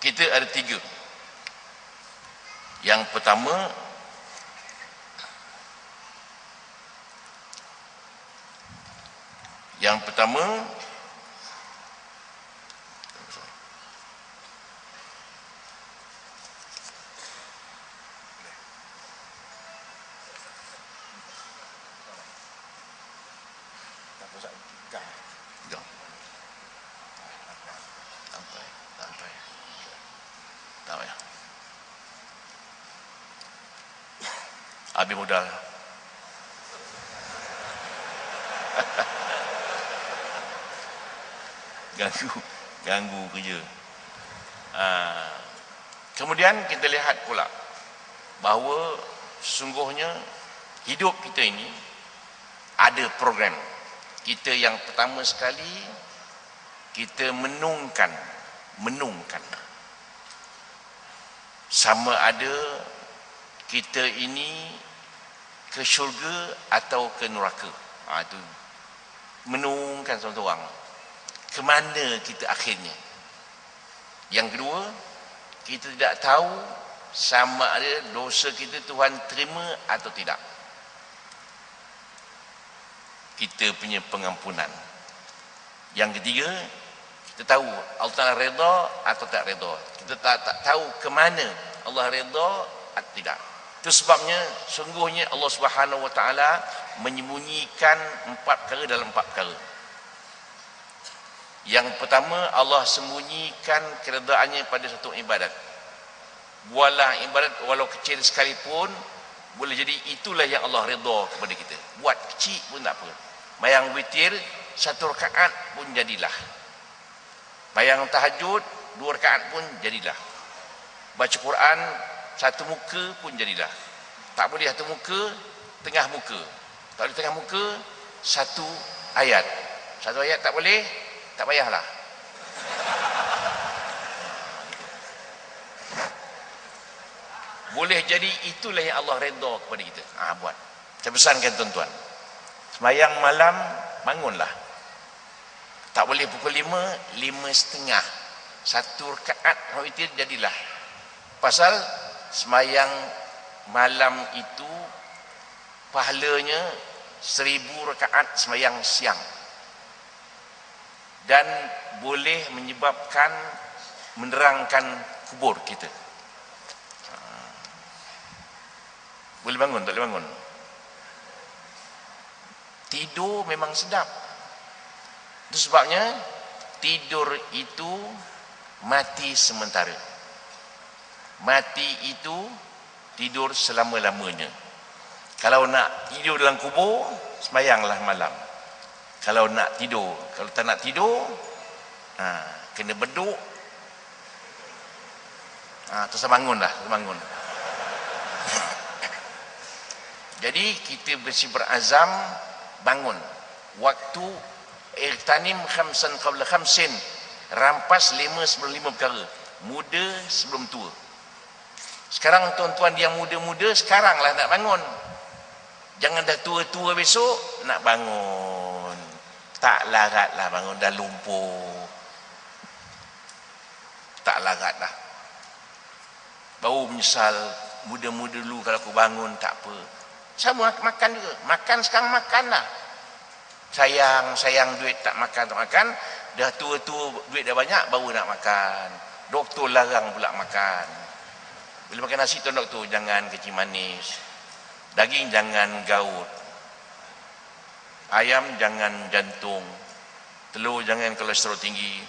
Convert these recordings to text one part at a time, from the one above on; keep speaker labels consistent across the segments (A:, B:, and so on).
A: kita ada tiga yang pertama yang pertama. Sampai, sampai. Payah. Habis modal. ganggu, ganggu kerja. Ha. Kemudian kita lihat pula bahawa sungguhnya hidup kita ini ada program. Kita yang pertama sekali kita menungkan, menungkan. Sama ada kita ini ke syurga atau ke neraka. Ha, itu menungkan seorang orang. Ke mana kita akhirnya? Yang kedua, kita tidak tahu sama ada dosa kita Tuhan terima atau tidak. Kita punya pengampunan. Yang ketiga, kita tahu Allah Ta'ala reda atau tak reda. Kita tak, tak tahu ke mana Allah reda atau tidak. Itu sebabnya sungguhnya Allah Subhanahu Wa Taala menyembunyikan empat perkara dalam empat perkara. Yang pertama Allah sembunyikan keredaannya pada satu ibadat. Buatlah ibadat walau kecil sekalipun boleh jadi itulah yang Allah redha kepada kita. Buat kecil pun tak apa. Bayang witir satu rakaat pun jadilah. Bayang tahajud dua rakaat pun jadilah. Baca Quran satu muka pun jadilah. Tak boleh satu muka, tengah muka. Tak boleh tengah muka, satu ayat. Satu ayat tak boleh, tak payahlah. Boleh jadi itulah yang Allah redha kepada kita. Ah ha, buat. Saya pesankan tuan-tuan. Semayang malam, bangunlah. Tak boleh pukul lima, lima setengah. Satu rekaat, witir jadilah. Pasal semayang malam itu pahalanya seribu rekaat semayang siang dan boleh menyebabkan menerangkan kubur kita boleh bangun tak boleh bangun tidur memang sedap itu sebabnya tidur itu mati sementara. Mati itu tidur selama-lamanya. Kalau nak tidur dalam kubur semayanglah malam. Kalau nak tidur kalau tak nak tidur ha, kena beduk. Ha, terus bangun lah bangun jadi kita bersih berazam bangun. Waktu irtanim khamsan qabla khamsin rampas lima sebelum lima perkara muda sebelum tua sekarang tuan-tuan yang muda-muda sekaranglah nak bangun. Jangan dah tua-tua besok nak bangun. Tak laratlah bangun dah lumpuh. Tak laratlah. Baru menyesal muda-muda dulu kalau aku bangun tak apa. Sama makan juga. Makan sekarang makanlah. Sayang, sayang duit tak makan tak makan. Dah tua-tua duit dah banyak baru nak makan. Doktor larang pula makan. Bila makan nasi tuan doktor jangan kecil manis. Daging jangan gaut. Ayam jangan jantung. Telur jangan kolesterol tinggi.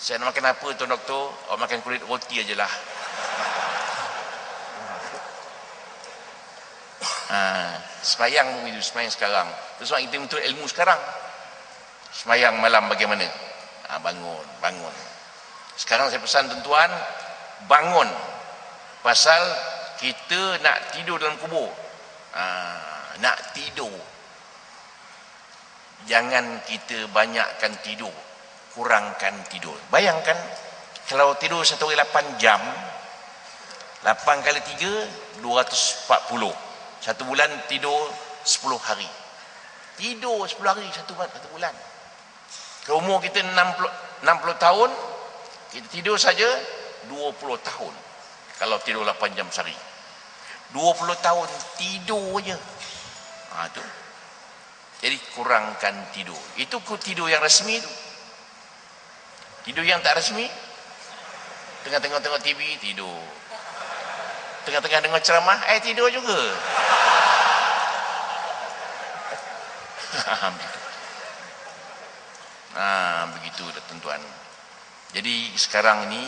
A: Saya nak makan apa tuan doktor? Oh, makan kulit roti aja lah. Ha, semayang itu semayang sekarang. Itu sebab kita untuk ilmu sekarang. Semayang malam bagaimana? Ha, bangun, bangun. Sekarang saya pesan tuan-tuan, bangun pasal kita nak tidur dalam kubur ha, nak tidur jangan kita banyakkan tidur kurangkan tidur bayangkan kalau tidur satu hari 8 jam 8 kali 3 240 satu bulan tidur 10 hari. Tidur 10 hari satu, satu bulan. Kalau umur kita 60, 60 tahun kita tidur saja 20 tahun. Kalau tidur 8 jam sehari. 20 tahun tidur je. Ha, tu. jadi kurangkan tidur. Itu tidur yang resmi tu. Tidur yang tak resmi? Tengah-tengah tengok TV tidur. Tengah-tengah dengar ceramah? Eh tidur juga nah begitu tuan-tuan jadi sekarang ni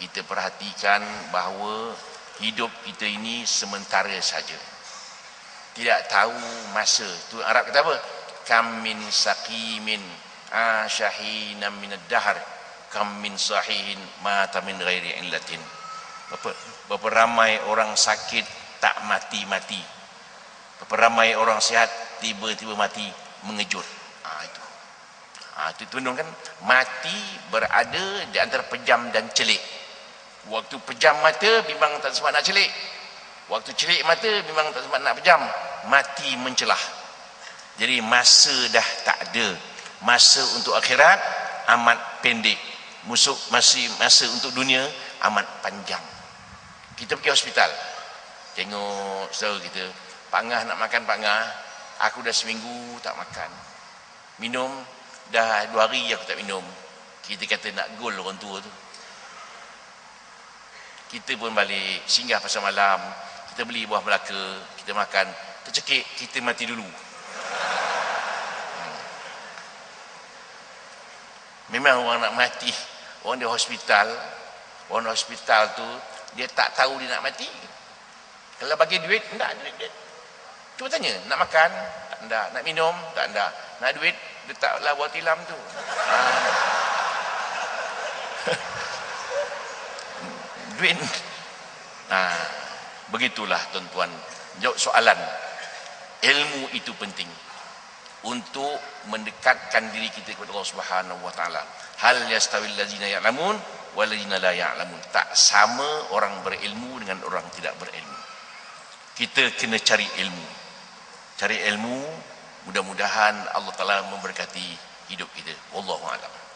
A: kita perhatikan bahawa hidup kita ini sementara saja. Tidak tahu masa. Tu Arab kata apa? Kam min saqimin ashahina min ad-dahr kam min sahihin mata min ghairi illatin. Berapa, berapa ramai orang sakit tak mati-mati. Berapa ramai orang sihat tiba-tiba mati mengejut. Ha, itu. Ha, itu tundung kan mati berada di antara pejam dan celik. Waktu pejam mata memang tak sempat nak celik. Waktu celik mata memang tak sempat nak pejam. Mati mencelah. Jadi masa dah tak ada. Masa untuk akhirat amat pendek. Musuh masih masa untuk dunia amat panjang. Kita pergi hospital. Tengok saudara kita, Pak Ngah nak makan Pak Ngah. Aku dah seminggu tak makan. Minum dah dua hari aku tak minum. Kita kata nak gol orang tua tu. Kita pun balik singgah pasal malam. Kita beli buah melaka kita makan. Tercekik kita mati dulu. Hmm. memang orang nak mati. Orang di hospital orang di hospital tu dia tak tahu dia nak mati. Kalau bagi duit enggak duit, duit. Cuba tanya nak makan? Tak enggak nak minum? Tak enggak nak duit? Letaklah buat tilam tu. Ha. duit ha. begitulah tuan-tuan jawab soalan. Ilmu itu penting untuk mendekatkan diri kita kepada Allah Subhanahu wa taala. Hal yastawil ladzina ya'lamun wal ladzina la ya'lamun. Tak sama orang berilmu dengan orang tidak berilmu. Kita kena cari ilmu cari ilmu Mudah-mudahan Allah Taala memberkati hidup kita. Wallahu a'lam.